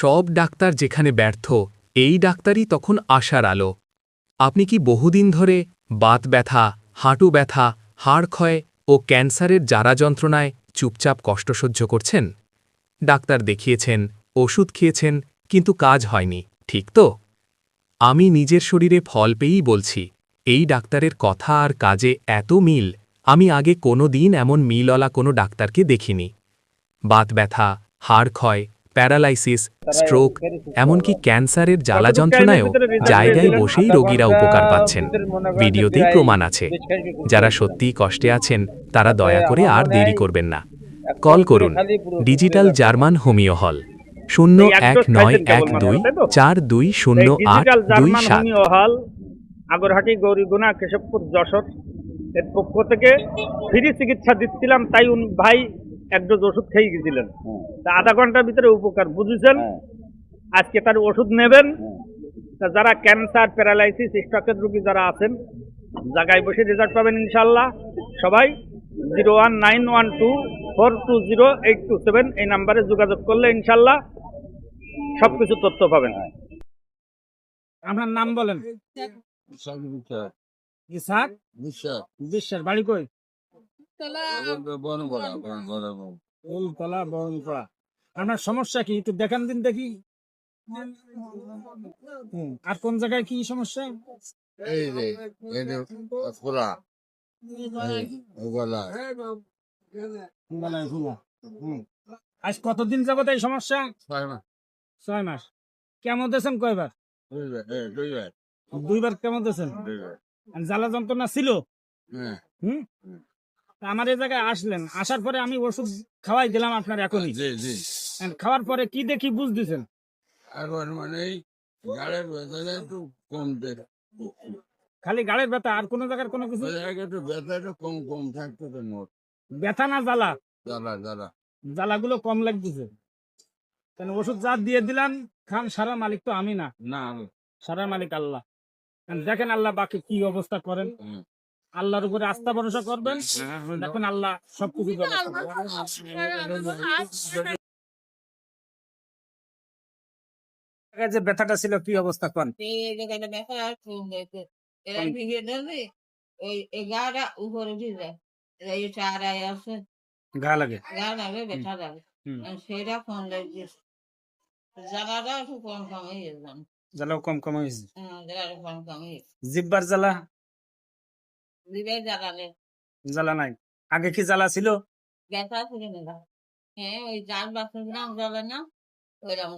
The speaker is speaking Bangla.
সব ডাক্তার যেখানে ব্যর্থ, এই ডাক্তারই তখন আশার আলো। আপনি কি বহুদিন ধরে বাত ব্যথা, হাঁটু ব্যথা, হাড় ক্ষয় ও ক্যান্সারের জ্বারা যন্ত্রণায় চুপচাপ কষ্ট সহ্য করছেন? ডাক্তার দেখিয়েছেন, ওষুধ খেয়েছেন, কিন্তু কাজ হয়নি, ঠিক তো? আমি নিজের শরীরে ফল পেয়েই বলছি, এই ডাক্তারের কথা আর কাজে এত মিল, আমি আগে কোনো দিন এমন মিলওয়ালা কোনো ডাক্তারকে দেখিনি। বাত ব্যথা, হাড় ক্ষয় প্যারালাইসিস স্ট্রোক এমনকি ক্যান্সারের জ্বালা যন্ত্রণায়ও জায়গায় বসেই রোগীরা উপকার পাচ্ছেন। ভিডিওতেই প্রমাণ আছে। যারা সত্যিই কষ্টে আছেন তারা দয়া করে আর দেরি করবেন না। কল করুন ডিজিটাল জার্মান হোমিও হল। শূন্য এক নয় এক দুই চার দুই শূন্য আট দুই সাত। আগরহাটি গৌরীগুনা কেশবপুর যশোর এর পক্ষ থেকে ফ্রি চিকিৎসা দিচ্ছিলাম তাই উনি ভাই এক ডোজ ওষুধ খেয়ে গেছিলেন। তা আধা ঘণ্টার ভিতরে উপকার বুঝেছেন? আজকে তার ওষুধ নেবেন। তা যারা ক্যান্সার প্যারালাইসিস স্ট্রোকের রোগী যারা আছেন জায়গায় বসে রেজাল্ট পাবেন ইনশাল্লাহ সবাই zero one nine one two four two zero eight two seven এই নাম্বারে যোগাযোগ করলে ইনশাল্লাহ সব কিছু তথ্য পাবেন। আপনার নাম বলেন। ইসাক বিশ্বাস বাড়ি কই? বরণপাড়া আপনার সমস্যা কি? একটু দেখান দিন দেখি। আর কোন জায়গায় কি সমস্যা? এই রে খোলা। গলায় ফুলা। হুম। আজ কতদিন যাবত এই সমস্যা? ছয় মাস। ছয় মাস। কেমন দিয়েছেন কয়বার? দুইবার হ্যাঁ কেমন দিয়েছেন? জ্বালা যন্ত্রণা ছিল? হ্যাঁ। হুম? তা আমার এই জায়গায় আসলেন। আসার পরে আমি ওষুধ খাওয়াই দিলাম আপনার এখনই। জি জি। খাওয়ার পরে কি দেখি বুঝতেছেন? এখন মানে এই গাড়ির ব্যথাটা একটু কম দেয়। খালি গাড়ির ব্যথা আর কোনো জায়গার কোনো কিছু? একটু ব্যথাটা কম কম থাকতো তো মোট। ব্যথা না জ্বালা? জ্বালা জ্বালা। জ্বালাগুলো কম লাগতেছে। তাহলে ওষুধ যা দিয়ে দিলাম খান সারা মালিক তো আমি না। না। সারা মালিক আল্লাহ। দেখেন আল্লাহ বাকি কি অবস্থা করেন। আল্লাহর উপরে আস্থা ভরসা করবেন। দেখেন আল্লাহ সবকিছু। যে ব্যথাটা ছিল কি অবস্থা কন? গা লাগে? গা লাগে ব্যথা লাগে। সেটা একটু কম কম হয়ে জ্বালাও কম কম হয়েছে জায়গাটা কম কম জ্বালা নাই। আগে কি জ্বালা ছিল? গ্যাস আছে না হ্যাঁ ওই জাল বাসন না জ্বালা না? ওইরকম।